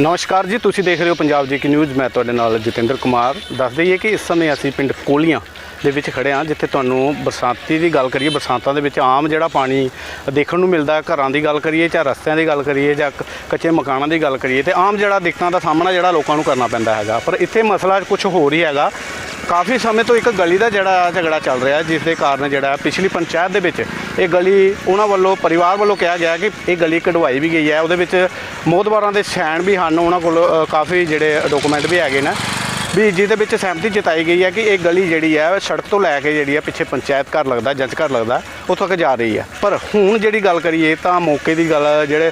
ਨਮਸਕਾਰ ਜੀ, ਤੁਸੀਂ ਦੇਖ ਰਹੇ ਹੋ ਪੰਜਾਬ ਜੀ ਕੀ ਨਿਊਜ਼। ਮੈਂ ਤੁਹਾਡੇ ਨਾਲ ਜਤਿੰਦਰ ਕੁਮਾਰ। ਦੱਸ ਦਈਏ ਕਿ ਇਸ ਸਮੇਂ ਅਸੀਂ ਪਿੰਡ ਕੋਲੀਆਂ ਦੇ ਵਿੱਚ ਖੜੇ ਹਾਂ, ਜਿੱਥੇ ਤੁਹਾਨੂੰ ਬਰਸਾਤੀ ਦੀ ਗੱਲ ਕਰੀਏ, ਬਰਸਾਤਾਂ ਦੇ ਵਿੱਚ ਆਮ ਜਿਹੜਾ ਪਾਣੀ ਦੇਖਣ ਨੂੰ ਮਿਲਦਾ ਘਰਾਂ ਦੀ ਗੱਲ ਕਰੀਏ ਜਾਂ ਰਸਤਿਆਂ ਦੀ ਗੱਲ ਕਰੀਏ ਜਾਂ ਕੱਚੇ ਮਕਾਨਾਂ ਦੀ ਗੱਲ ਕਰੀਏ ਤੇ ਆਮ ਜਿਹੜਾ ਦਿੱਕਤਾਂ ਦਾ ਸਾਹਮਣਾ ਜਿਹੜਾ ਲੋਕਾਂ ਨੂੰ ਕਰਨਾ ਪੈਂਦਾ ਹੈਗਾ। ਪਰ ਇੱਥੇ ਮਸਲਾ ਕੁਝ ਹੋਰ ਹੀ ਹੈਗਾ। ਕਾਫੀ ਸਮੇਂ ਤੋਂ ਇੱਕ ਗਲੀ ਦਾ ਜਿਹੜਾ ਝਗੜਾ ਚੱਲ ਰਿਹਾ ਜਿਸ ਦੇ ਕਾਰਨ ਜਿਹੜਾ ਪਿਛਲੀ ਪੰਚਾਇਤ ਦੇ ਵਿੱਚ ਇਹ ਗਲੀ ਉਹਨਾਂ ਵੱਲੋਂ, ਪਰਿਵਾਰ ਵੱਲੋਂ ਕਿਹਾ ਗਿਆ ਕਿ ਇਹ ਗਲੀ ਕਢਵਾਈ ਵੀ ਗਈ ਹੈ। ਉਹਦੇ ਵਿੱਚ ਮੋਹਦਵਾਰਾਂ ਦੇ ਸੈਨ ਵੀ ਹਨ। ਉਹਨਾਂ ਕੋਲ ਕਾਫੀ ਜਿਹੜੇ ਡਾਕੂਮੈਂਟ ਵੀ ਹੈਗੇ ਨੇ। ਵੀ ਜਿਹਦੇ ਵਿੱਚ ਸਹਿਮਤੀ ਜਤਾਈ ਗਈ ਹੈ ਕਿ ਇਹ ਗਲੀ ਜਿਹੜੀ ਹੈ ਸੜਕ ਤੋਂ ਲੈ ਕੇ ਜਿਹੜੀ ਹੈ, ਪਿੱਛੇ ਪੰਚਾਇਤ ਘਰ ਲੱਗਦਾ ਜੰਚ ਘਰ ਲੱਗਦਾ, ਉੱਥੋਂ ਤੱਕ ਜਾ ਰਹੀ ਹੈ। ਪਰ ਹੁਣ ਜਿਹੜੀ ਗੱਲ ਕਰੀਏ ਤਾਂ ਮੌਕੇ ਦੀ ਗੱਲ ਜਿਹੜੇ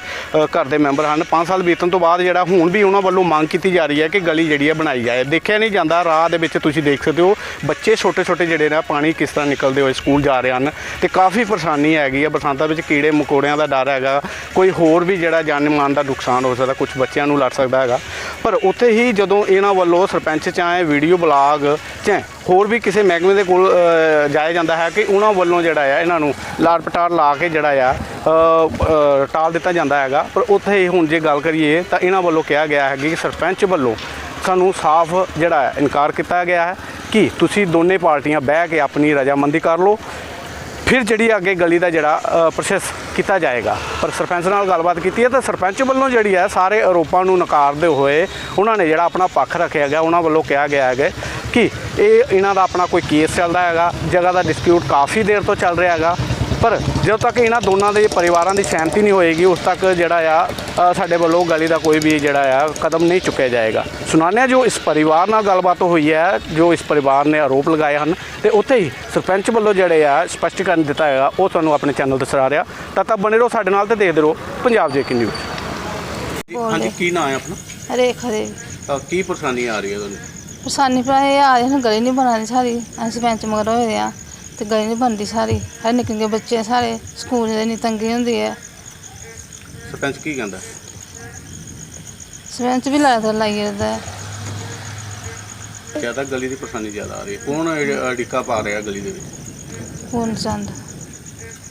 ਘਰ ਦੇ ਮੈਂਬਰ ਹਨ 5 ਸਾਲ ਬੀਤਣ ਤੋਂ ਬਾਅਦ ਜਿਹੜਾ ਹੁਣ ਵੀ ਉਹਨਾਂ ਵੱਲੋਂ ਮੰਗ ਕੀਤੀ ਜਾ ਰਹੀ ਹੈ ਕਿ ਗਲੀ ਜਿਹੜੀ ਹੈ ਬਣਾਈ ਜਾਏ। ਦੇਖਿਆ ਨਹੀਂ ਜਾਂਦਾ, ਰਾਹ ਦੇ ਵਿੱਚ ਤੁਸੀਂ ਦੇਖ ਸਕਦੇ ਹੋ, ਬੱਚੇ ਛੋਟੇ ਛੋਟੇ ਜਿਹੜੇ ਨੇ, ਪਾਣੀ ਕਿਸ ਤਰ੍ਹਾਂ ਨਿਕਲਦੇ ਹੋਏ ਸਕੂਲ ਜਾ ਰਹੇ ਹਨ ਤੇ ਕਾਫੀ ਪਰੇਸ਼ਾਨੀ ਹੈਗੀ ਹੈ। ਬਰਸਾਤਾਂ ਵਿੱਚ ਕੀੜੇ ਮਕੌੜਿਆਂ ਦਾ ਡਰ ਹੈਗਾ। ਕੋਈ ਹੋਰ ਵੀ ਜਿਹੜਾ ਜਾਨ ਮਾਨ ਦਾ ਨੁਕਸਾਨ ਹੋ ਸਕਦਾ ਕੁਝ ਬੱਚਿਆਂ ਨੂੰ ਲੜ ਸਕਦਾ ਹੈਗਾ। ਪਰ ਉੱਥੇ ਹੀ ਜਦੋਂ ਇਹਨਾਂ ਵੱਲੋਂ ਸਰਪੰਚ ਚਾਹੇ ਵੀਡੀਓ ਬਲਾਗ ਚਾਹੇ ਹੋਰ ਵੀ ਕਿਸੇ ਮਹਿਕਮੇ ਦੇ ਕੋਲ ਜਾਇਆ ਜਾਂਦਾ ਹੈ ਕਿ ਉਹਨਾਂ ਵੱਲੋਂ ਜਿਹੜਾ ਆ, ਇਹਨਾਂ ਨੂੰ ਲਾੜ ਪਟਾਰ ਲਾ ਕੇ ਜਿਹੜਾ ਆ ਟਾਲ ਦਿੱਤਾ ਜਾਂਦਾ ਹੈਗਾ। ਪਰ ਉੱਥੇ ਹੀ ਹੁਣ ਜੇ ਗੱਲ ਕਰੀਏ ਤਾਂ ਇਹਨਾਂ ਵੱਲੋਂ ਕਿਹਾ ਗਿਆ ਹੈ ਕਿ ਸਰਪੰਚ ਵੱਲੋਂ ਸਾਨੂੰ ਸਾਫ਼ ਜਿਹੜਾ ਇਨਕਾਰ ਕੀਤਾ ਗਿਆ ਹੈ ਕਿ ਤੁਸੀਂ ਦੋਨੇ ਪਾਰਟੀਆਂ ਬਹਿ ਕੇ ਆਪਣੀ ਰਜਾਮੰਦੀ ਕਰ ਲਓ ਫਿਰ ਜਿਹੜੀ ਅੱਗੇ ਗਲੀ ਦਾ ਜਿਹੜਾ ਪ੍ਰੋਸੈਸ ਕੀਤਾ ਜਾਏਗਾ। ਪਰ ਸਰਪੰਚ ਨਾਲ ਗੱਲਬਾਤ ਕੀਤੀ ਹੈ ਤਾਂ ਸਰਪੰਚ ਵੱਲੋਂ ਜਿਹੜੀ ਹੈ, ਸਾਰੇ ਆਰੋਪਾਂ ਨੂੰ ਨਕਾਰਦੇ ਹੋਏ ਉਹਨਾਂ ਨੇ ਜਿਹੜਾ ਆਪਣਾ ਪੱਖ ਰੱਖਿਆ ਗਿਆ, ਉਹਨਾਂ ਵੱਲੋਂ ਕਿਹਾ ਗਿਆ ਹੈਗਾ ਕਿ ਇਹ, ਇਹਨਾਂ ਦਾ ਆਪਣਾ ਕੋਈ ਕੇਸ ਚੱਲਦਾ ਹੈਗਾ, ਜਗ੍ਹਾ ਦਾ ਡਿਸਪਿਊਟ ਕਾਫੀ ਦੇਰ ਤੋਂ ਚੱਲ ਰਿਹਾ ਹੈਗਾ। ਪਰ ਜਦੋਂ ਤੱਕ ਇਹਨਾਂ ਦੋਨਾਂ ਦੇ ਪਰਿਵਾਰਾਂ ਦੀ ਸਹਿਮਤੀ ਨਹੀਂ ਹੋਏਗੀ ਉਸ ਤੱਕ ਜਿਹੜਾ ਆ ਸਾਡੇ ਵੱਲੋਂ ਗਲੀ ਦਾ ਕੋਈ ਵੀ ਜਿਹੜਾ ਆ ਕਦਮ ਨਹੀਂ ਚੁੱਕਿਆ ਜਾਏਗਾ। ਸੁਣਾਉਂਦੇ ਹਾਂ ਜੋ ਇਸ ਪਰਿਵਾਰ ਨਾਲ ਗੱਲਬਾਤ ਹੋਈ ਹੈ ਜੋ ਇਸ ਪਰਿਵਾਰ ਨੇ ਆਰੋਪ ਲਗਾਏ ਹਨ ਤੇ ਉੱਥੇ ਹੀ ਸਰਪੰਚ ਵੱਲੋਂ ਜਿਹੜੇ ਆ ਸਪਸ਼ਟੀਕਰਨ ਦਿੱਤਾ ਹੈਗਾ ਉਹ ਤੁਹਾਨੂੰ ਆਪਣੇ ਚੈਨਲ ਤੇ ਸੁਣਾ ਰਿਹਾ। ਤਾਂ ਤੱਕ ਬਣੇ ਰਹੋ ਸਾਡੇ ਨਾਲ ਤੇ ਦੇਖਦੇ ਰਹੋ ਪੰਜਾਬ ਜੇ ਕੀ ਨਿਊਜ਼ ਹਾਂਜੀ ਕੀ ਨਾਂ ਹੈ ਆਪਣਾ? ਰੇਖ ਦੇ ਕੀ ਪਰੇਸ਼ਾਨੀ ਆ ਰਹੀ ਹੈ ਤੁਹਾਨੂੰ? ਪਰੇਸ਼ਾਨੀ ਇਹ ਆ ਰਹੀ ਹੁਣ ਗਲੀ ਨਹੀਂ ਬਣਾਣੀ ਸਾਰੀ ਅਸੀਂ ਪੈਂਚ ਮਗਰ ਹੋਏ ਆ। ਤੇ ਗਲੀ ਨਹੀਂ ਬਣਦੀ ਸਾਰੀ। ਹੈ ਨਿੱਕੇ ਨਿੱਕੇ ਬੱਚੇ ਸਾਰੇ ਸਕੂਲ ਦੇ ਨਹੀਂ ਤੰਗੀ ਹੁੰਦੀ ਹੈ ਸਰਪੰਚ ਕੀ ਕਹਿੰਦਾ? ਸਰਪੰਚ ਵੀ ਲਾਇਆ ਲਾਈ ਜਾਂਦਾ। ਹੈ ਜ਼ਿਆਦਾ ਗਲੀ ਦੀ ਪਰੇਸ਼ਾਨੀ ਜ਼ਿਆਦਾ ਆ ਰਹੀ ਹੈ। ਕੌਣ ਅੜਿੱਕਾ ਪਾ ਰਿਹਾ ਗਲੀ ਦੇ ਵਿੱਚ? ਪੂਰਨ ਚੰਦ?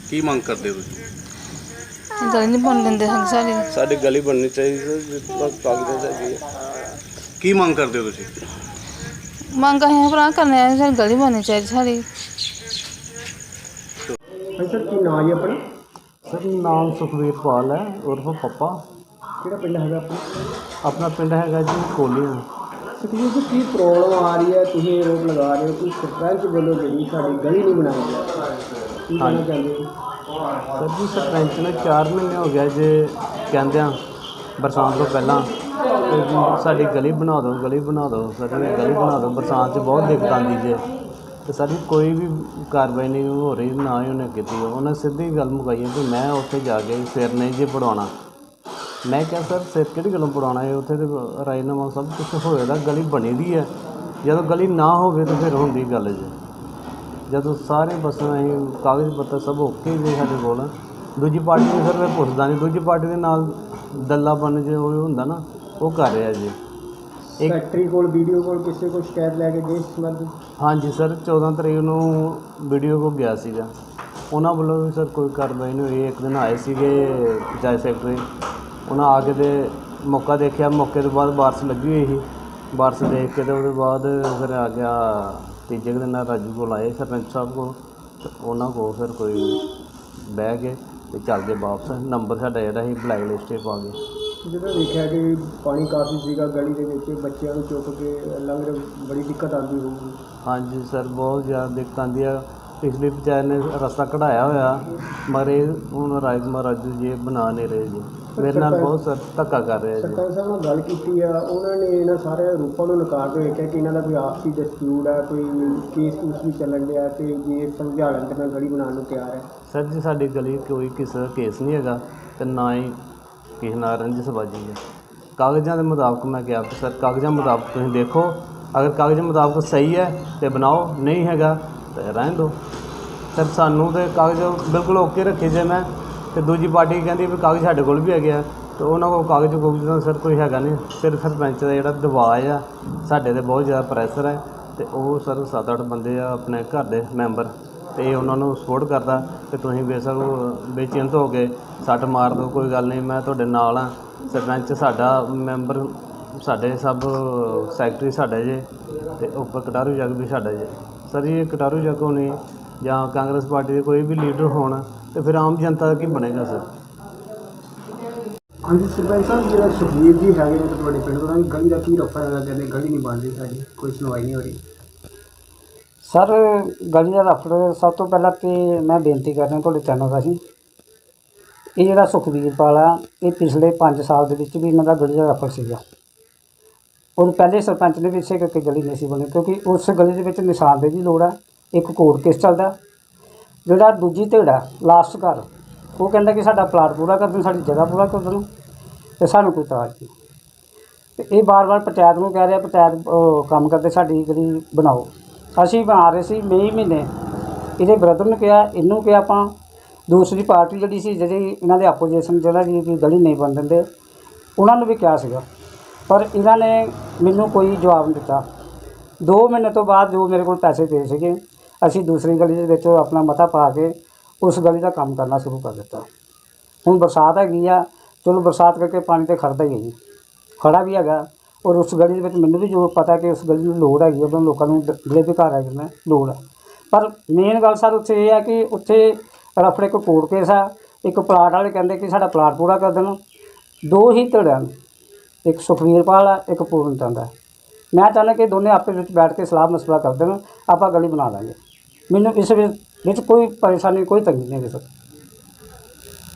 ਕੀ ਮੰਗ ਕਰਦੇ ਹੋ ਤੁਸੀਂ? ਗਲੀ ਨਹੀਂ ਬਣ ਦਿੰਦੇ ਹਨ ਸਾਡੀ। ਸਾਡੀ ਗਲੀ ਬਣਨੀ ਚਾਹੀਦੀ ਸਰ ਜਿੱਦਾਂ ਕਾਗਜ਼ਾਂ ਚਾਹੀਦੀ ਹੈ। ਕੀ ਮੰਗ ਕਰਦੇ ਹੋ ਤੁਸੀਂ? ਮੰਗ ਅਸੀਂ ਭਰਾ ਕਰਨੇ ਆ ਸਾਡੀ ਗਲੀ ਬਣਨੀ ਚਾਹੀਦੀ ਸਾਡੀ। ਭਾਈ ਸਰ ਕੀ ਨਾਂ ਜੀ ਆਪਣਾ? ਸਰ ਨਾਮ ਸੁਖਵੀਰ ਪਾਲ ਹੈ ਉਰਫ ਪੱਪਾ। ਕਿਹੜਾ ਪਿੰਡ ਹੈਗਾ ਆਪਣਾ? ਆਪਣਾ ਪਿੰਡ ਹੈਗਾ ਜੀ ਕੋਲੀਆਂ। ਸੁਖਜੀਤ ਜੀ ਕੀ ਪ੍ਰੋਬਲਮ ਆ ਰਹੀ ਹੈ? ਤੁਸੀਂ ਇਹ ਰੋਪ ਲਗਾ ਰਹੇ ਹੋ ਕਿ ਸਰਪੰਚ ਵੱਲੋਂ ਜਿਹੜੀ ਸਾਡੀ ਗਲੀ ਨਹੀਂ ਬਣਾਈ ਜਾ ਕੀ ਕਹਿਣਾ ਹਾਂਜੀ। ਚਾਹੁੰਦੇ ਹੋ? ਸਰ ਜੀ ਸਰਪੰਚ ਨੇ 4 ਮਹੀਨੇ ਹੋ ਗਿਆ ਜੇ ਕਹਿੰਦਿਆਂ ਬਰਸਾਤ ਤੋਂ ਪਹਿਲਾਂ ਸਾਡੀ ਗਲੀ ਬਣਾ ਦਿਓ ਗਲੀ ਬਣਾ ਦਿਓ ਇਹ ਗਲੀ ਬਣਾ ਦਿਓ ਬਰਸਾਤ 'ਚ ਬਹੁਤ ਦਿੱਕਤ ਆਉਂਦੀ ਜੇ। ਤੇ ਸਾਡੀ ਕੋਈ ਵੀ ਕਾਰਵਾਈ ਨਹੀਂ ਹੋ ਰਹੀ, ਨਾ ਹੀ ਉਹਨੇ ਕੀਤੀ। ਉਹਨੇ ਸਿੱਧੀ ਗੱਲ ਮੁਕਾਈ ਹੈ ਕਿ ਮੈਂ ਉੱਥੇ ਜਾ ਕੇ ਸਿਰ ਨਹੀਂ ਜੇ ਪੜਾਉਣਾ। ਮੈਂ ਕਿਹਾ, ਸਰ, ਸਿਰ ਕਿਹੜੀ ਗੱਲੋਂ ਪੜਾਉਣਾ ਹੈ? ਉੱਥੇ ਤੇ ਰਾਜਨਾਮਾ ਸਭ ਕੁਝ ਹੋਏਗਾ ਗਲੀ ਬਣੀ ਦੀ ਹੈ। ਜਦੋਂ ਗਲੀ ਨਾ ਹੋਵੇ ਤਾਂ ਫਿਰ ਹੁੰਦੀ ਗੱਲ ਜੇ। ਜਦੋਂ ਸਾਰੇ ਬਸਾਂ ਅਸੀਂ ਕਾਗਜ਼ ਪੱਤਰ ਸਭ ਓਕੇ ਨੇ ਸਾਡੇ ਕੋਲ। ਦੂਜੀ ਪਾਰਟੀ ਦੇ ਸਰ ਮੈਂ ਪੁੱਛਦਾ ਨਹੀਂ ਦੂਜੀ ਪਾਰਟੀ ਦੇ ਨਾਲ ਦੱਲਾ ਬਣ ਜੇ, ਉਹ ਹੁੰਦਾ ਨਾ, ਉਹ ਕਰ ਰਿਹਾ ਜੀ। ਇੱਕ ਫੈਕਟਰੀ ਕੋਲ, ਵੀਡੀਓ ਕੋਲ ਕਿਸੇ ਕੋਲ ਸ਼ਿਕਾਇਤ ਲੈ ਕੇ ਗਏ ਇਸ ਸੰਬੰਧ? ਹਾਂਜੀ ਸਰ 14 ਤਰੀਕ ਨੂੰ ਵੀਡੀਓ ਕੋ ਗਿਆ ਸੀਗਾ। ਉਹਨਾਂ ਵੱਲੋਂ ਵੀ ਸਰ ਕੋਈ ਕਾਰਵਾਈ ਨਹੀਂ ਹੋਈ। ਇੱਕ ਦਿਨ ਆਏ ਸੀਗੇ ਪੰਚਾਇਤ ਸੈਕਟਰੀ। ਉਹਨਾਂ ਆ ਕੇ ਤੇ ਮੌਕਾ ਦੇਖਿਆ। ਮੌਕੇ ਤੋਂ ਬਾਅਦ ਬਾਰਿਸ਼ ਲੱਗੀ ਹੋਈ ਸੀ। ਬਾਰਿਸ਼ ਦੇਖ ਕੇ ਤੇ ਉਹਦੇ ਬਾਅਦ ਫਿਰ ਆ ਗਿਆ ਤੀਜੇ ਕੁ ਦਿਨ ਰਾਜੂ ਕੋਲ ਆਏ ਸਰਪੰਚ ਸਾਹਿਬ ਕੋਲ। ਤੇ ਉਹਨਾਂ ਕੋਲ ਫਿਰ ਕੋਈ ਬਹਿ ਕੇ ਤੇ ਚੱਲ ਗਏ ਵਾਪਸ। ਨੰਬਰ ਸਾਡਾ ਜਿਹੜਾ ਸੀ ਬਲੈਕ ਲਿਸਟ 'ਤੇ ਪਾ ਗਏ। ਜਦੋਂ ਦੇਖਿਆ ਕਿ ਪਾਣੀ ਕਾਫੀ ਸੀਗਾ ਗਲੀ ਦੇ ਵਿੱਚ ਬੱਚਿਆਂ ਨੂੰ ਚੁੱਕ ਕੇ ਲੰਘ ਰਹੇ ਬੜੀ ਦਿੱਕਤ ਆਉਂਦੀ ਹੋਊਗੀ। ਹਾਂਜੀ ਸਰ ਬਹੁਤ ਜ਼ਿਆਦਾ ਦਿੱਕਤ ਆਉਂਦੀ ਆ। ਪਿਛਲੀ ਪੰਚਾਇਤ ਨੇ ਰਸਤਾ ਕਢਾਇਆ ਹੋਇਆ ਮਗਰ ਇਹ ਹੁਣ ਰਾਜ ਮਹਾਰਾਜੂ ਜੀ ਇਹ ਬਣਾ ਨਹੀਂ ਰਹੇ ਜੀ। ਮੇਰੇ ਨਾਲ ਬਹੁਤ ਸਰ ਧੱਕਾ ਕਰ ਰਿਹਾ ਜੀ। ਸਰਪੰਚ ਸਾਹਿਬ ਨਾਲ ਗੱਲ ਕੀਤੀ ਆ ਉਹਨਾਂ ਨੇ ਇਹਨਾਂ ਸਾਰੇ ਰੂਪਾਂ ਨੂੰ ਨਕਾਰਦੇ ਹੋਏ ਕਿਹਾ ਕਿ ਇਹਨਾਂ ਦਾ ਕੋਈ ਆਪਸੀ ਡਿਸਪਿਊਟ ਹੈ ਕੋਈ ਕੇਸ ਕੂਸ ਵੀ ਚੱਲਣ ਡਿਆ ਤੇ ਜੇ ਸਮਝਾ ਲੈਣ ਤੇ ਮੈਂ ਗਲੀ ਬਣਾਉਣ ਨੂੰ ਤਿਆਰ ਹੈ। ਸਰ ਜੀ ਸਾਡੀ ਗਲੀ ਕੋਈ ਕਿਸੇ ਦਾ ਕੇਸ ਨਹੀਂ ਹੈਗਾ ਤੇ ਨਾ ਹੀ ਕਿਸੇ ਨਾਲ ਰੰਜਿਸ਼ਬਾਜੀ ਹੈ। ਕਾਗਜ਼ਾਂ ਦੇ ਮੁਤਾਬਕ ਮੈਂ ਕਿਹਾ ਕਿ ਸਰ, ਕਾਗਜ਼ਾਂ ਮੁਤਾਬਕ ਤੁਸੀਂ ਦੇਖੋ। ਅਗਰ ਕਾਗਜ਼ਾਂ ਮੁਤਾਬਕ ਸਹੀ ਹੈ ਤੇ ਬਣਾਓ, ਨਹੀਂ ਹੈਗਾ ਤੇ ਰਹਿਣ ਦਿਓ। ਸਰ, ਸਾਨੂੰ ਤੇ ਕਾਗਜ਼ ਬਿਲਕੁਲ ਓਕੇ ਰੱਖੇ ਜੇ ਮੈਂ। ਤੇ ਦੂਜੀ ਪਾਰਟੀ ਕਹਿੰਦੀ ਵੀ ਕਾਗਜ਼ ਸਾਡੇ ਕੋਲ ਵੀ ਹੈਗੇ ਆ। ਤੇ ਉਹਨਾਂ ਕੋਲ ਕਾਗਜ਼ ਕੁਗਜ਼ ਦਾ ਸਰ ਕੋਈ ਹੈਗਾ ਨਹੀਂ। ਸਿਰਫ ਸਰਪੰਚ ਦਾ ਜਿਹੜਾ ਦਬਾਅ ਆ, ਸਾਡੇ ਤੇ ਬਹੁਤ ਜ਼ਿਆਦਾ ਪ੍ਰੈਸ਼ਰ ਹੈ। ਤੇ ਉਹ ਸਰ 7-8 ਬੰਦੇ ਆ, ਆਪਣੇ ਘਰ ਦੇ ਮੈਂਬਰ ਤੇ ਇਹ ਉਹਨਾਂ ਨੂੰ ਸਪੋਰਟ ਕਰਦਾ ਕਿ ਤੁਸੀਂ ਬੇਸ਼ੱਕ ਬੇਚਿੰਤ ਹੋ ਕੇ ਸੱਟ ਮਾਰ ਦਿਓ, ਕੋਈ ਗੱਲ ਨਹੀਂ, ਮੈਂ ਤੁਹਾਡੇ ਨਾਲ ਹਾਂ। ਸਰਪੰਚ ਸਾਡਾ ਮੈਂਬਰ ਸਾਡੇ ਸਭ ਸੈਕਟਰੀ ਸਾਡਾ ਜੇ ਤੇ ਉੱਪਰ ਕਟਾਰੂ ਜੱਗ ਵੀ ਸਾਡਾ ਜੇ। ਸਰ ਜੀ ਇਹ ਕਟਾਰੂ ਜੱਗ ਹੋਣੀ ਜਾਂ ਕਾਂਗਰਸ ਪਾਰਟੀ ਦੇ ਕੋਈ ਵੀ ਲੀਡਰ ਹੋਣ ਤੇ ਫਿਰ ਆਮ ਜਨਤਾ ਦਾ ਕੀ ਬਣੇਗਾ ਸਰ? ਹਾਂਜੀ, ਸਰਪੰਚ ਸਾਹਿਬ, ਜਿਹੜਾ ਸੁਖਬੀਰ ਜੀ ਹੈਗੇ ਨੇ ਤੁਹਾਡੇ ਪਿੰਡ ਉਹਨਾਂ ਗਲੀ ਦਾ ਕੀ ਰੋਪਾ ਹੈਗਾ ਕਹਿੰਦੇ ਗਲੀ ਨਹੀਂ ਬਣ ਰਹੀ ਸਾਡੀ ਕੋਈ ਸੁਣਵਾਈ ਨਹੀਂ ਹੋ ਰਹੀ। ਸਰ ਗਲੀ ਦਾ ਰਫੜ ਸਭ ਤੋਂ ਪਹਿਲਾਂ ਤੇ ਮੈਂ ਬੇਨਤੀ ਕਰ ਰਿਹਾ ਤੁਹਾਡੇ ਚੈਨਲ ਰਾਹੀਂ, ਇਹ ਜਿਹੜਾ ਸੁਖਵੀਰਪਾਲ ਆ, ਇਹ ਪਿਛਲੇ 5 ਸਾਲ ਦੇ ਵਿੱਚ ਵੀ ਇਹਨਾਂ ਦਾ ਗਲੀ ਦਾ ਰਫੜ ਸੀਗਾ। ਔਰ ਪਹਿਲੇ ਸਰਪੰਚ ਨੇ ਵੀ ਇਸੇ ਕਰਕੇ ਗਲੀ ਨਹੀਂ ਸੀ ਬਣੀ, ਕਿਉਂਕਿ ਉਸ ਗਲੀ ਦੇ ਵਿੱਚ ਨਿਸ਼ਾਨਦੇਹੀ ਦੀ ਲੋੜ ਆ, ਇੱਕ ਕੋਰਟ ਕੇਸ ਚੱਲਦਾ। ਜਿਹੜਾ ਦੂਜੀ ਧਿੜਾ ਲਾਸਟ ਘਰ, ਉਹ ਕਹਿੰਦਾ ਕਿ ਸਾਡਾ ਪਲਾਟ ਪੂਰਾ ਕਰ ਦੇਣ, ਸਾਡੀ ਜਗ੍ਹਾ ਪੂਰਾ ਕਰ ਦੇਣ, ਤੇ ਸਾਨੂੰ ਕੋਈ ਇਤਰਾਜ਼ ਨਹੀਂ। ਤੇ ਇਹ ਬਾਰ-ਬਾਰ ਪੰਚਾਇਤ ਨੂੰ ਕਹਿ ਰਿਹਾ, ਪੰਚਾਇਤ ਕੰਮ ਕਰਦੇ, ਸਾਡੀ ਗਲੀ ਬਣਾਓ। ਅਸੀਂ ਬਣਾ ਰਹੇ ਸੀ ਮਈ ਮਹੀਨੇ। ਇਹਦੇ ਬ੍ਰਦਰ ਨੂੰ ਕਿਹਾ, ਇਹਨੂੰ ਕਿਹਾ ਆਪਾਂ, ਦੂਸਰੀ ਪਾਰਟੀ ਜਿਹੜੀ ਸੀ, ਜਿਹੜੀ ਇਹਨਾਂ ਦੇ ਆਪੋਜੀਸ਼ਨ ਜਿਹੜਾ ਜੀ, ਵੀ ਗਲੀ ਨਹੀਂ ਬਣ ਦਿੰਦੇ, ਉਹਨਾਂ ਨੂੰ ਵੀ ਕਿਹਾ ਸੀਗਾ। ਪਰ ਇਹਨਾਂ ਨੇ ਮੈਨੂੰ ਕੋਈ ਜਵਾਬ ਨਹੀਂ ਦਿੱਤਾ। 2 ਮਹੀਨੇ ਤੋਂ ਬਾਅਦ ਜੋ ਮੇਰੇ ਕੋਲ ਪੈਸੇ ਪਏ ਸੀਗੇ, ਅਸੀਂ ਦੂਸਰੀ ਗਲੀ ਦੇ ਵਿੱਚ ਆਪਣਾ ਮਤਾ ਪਾ ਕੇ ਉਸ ਗਲੀ ਦਾ ਕੰਮ ਕਰਨਾ ਸ਼ੁਰੂ ਕਰ ਦਿੱਤਾ। ਹੁਣ ਬਰਸਾਤ ਹੈਗੀ ਆ, ਚਲੋ ਬਰਸਾਤ ਕਰਕੇ ਪਾਣੀ ਤੇ ਖੜਦਾ ਹੀ ਹੈ ਜੀ। ਖੜਾ ਵੀ ਹੈਗਾ। ਔਰ ਉਸ ਗਲੀ ਦੇ ਵਿੱਚ ਮੈਨੂੰ ਵੀ ਜੋ ਪਤਾ ਕਿ ਉਸ ਗਲੀ ਨੂੰ ਲੋੜ ਹੈਗੀ ਉਹਨਾਂ ਲੋਕਾਂ ਨੂੰ ਦ- ਜਿਹੜੇ ਵੀ ਘਰ ਹੈਗੇ ਨੇ ਲੋੜ ਹੈ ਪਰ ਮੇਨ ਗੱਲ ਸਰ ਉੱਥੇ ਇਹ ਹੈ ਕਿ ਉੱਥੇ ਰਫੜੇ ਕੋ ਕੋਰਟ ਕੇਸ ਆ, ਇੱਕ ਪਲਾਟ ਵਾਲੇ ਕਹਿੰਦੇ ਕਿ ਸਾਡਾ ਪਲਾਟ ਪੂਰਾ ਕਰ ਦੇਣਾ। ਦੋ ਹੀ ਧੜਿਆਂ ਨੇ, ਇੱਕ ਸੁਖਵੀਰਪਾਲ ਆ, ਇੱਕ ਪੂਰਨ ਚੰਦ ਆ। ਮੈਂ ਚਾਹੁੰਦਾ ਕਿ ਦੋਨੇ ਆਪਸ ਵਿੱਚ ਬੈਠ ਕੇ ਸਲਾਹ ਮਸਲਾ ਕਰ ਦੇਣ, ਆਪਾਂ ਗਲੀ ਬਣਾ ਲਾਂਗੇ। ਮੈਨੂੰ ਇਸ ਵਿੱਚ ਵਿੱਚ ਕੋਈ ਪਰੇਸ਼ਾਨੀ, ਕੋਈ ਤੰਗੀ ਨਹੀਂ ਹੈ ਸਰ।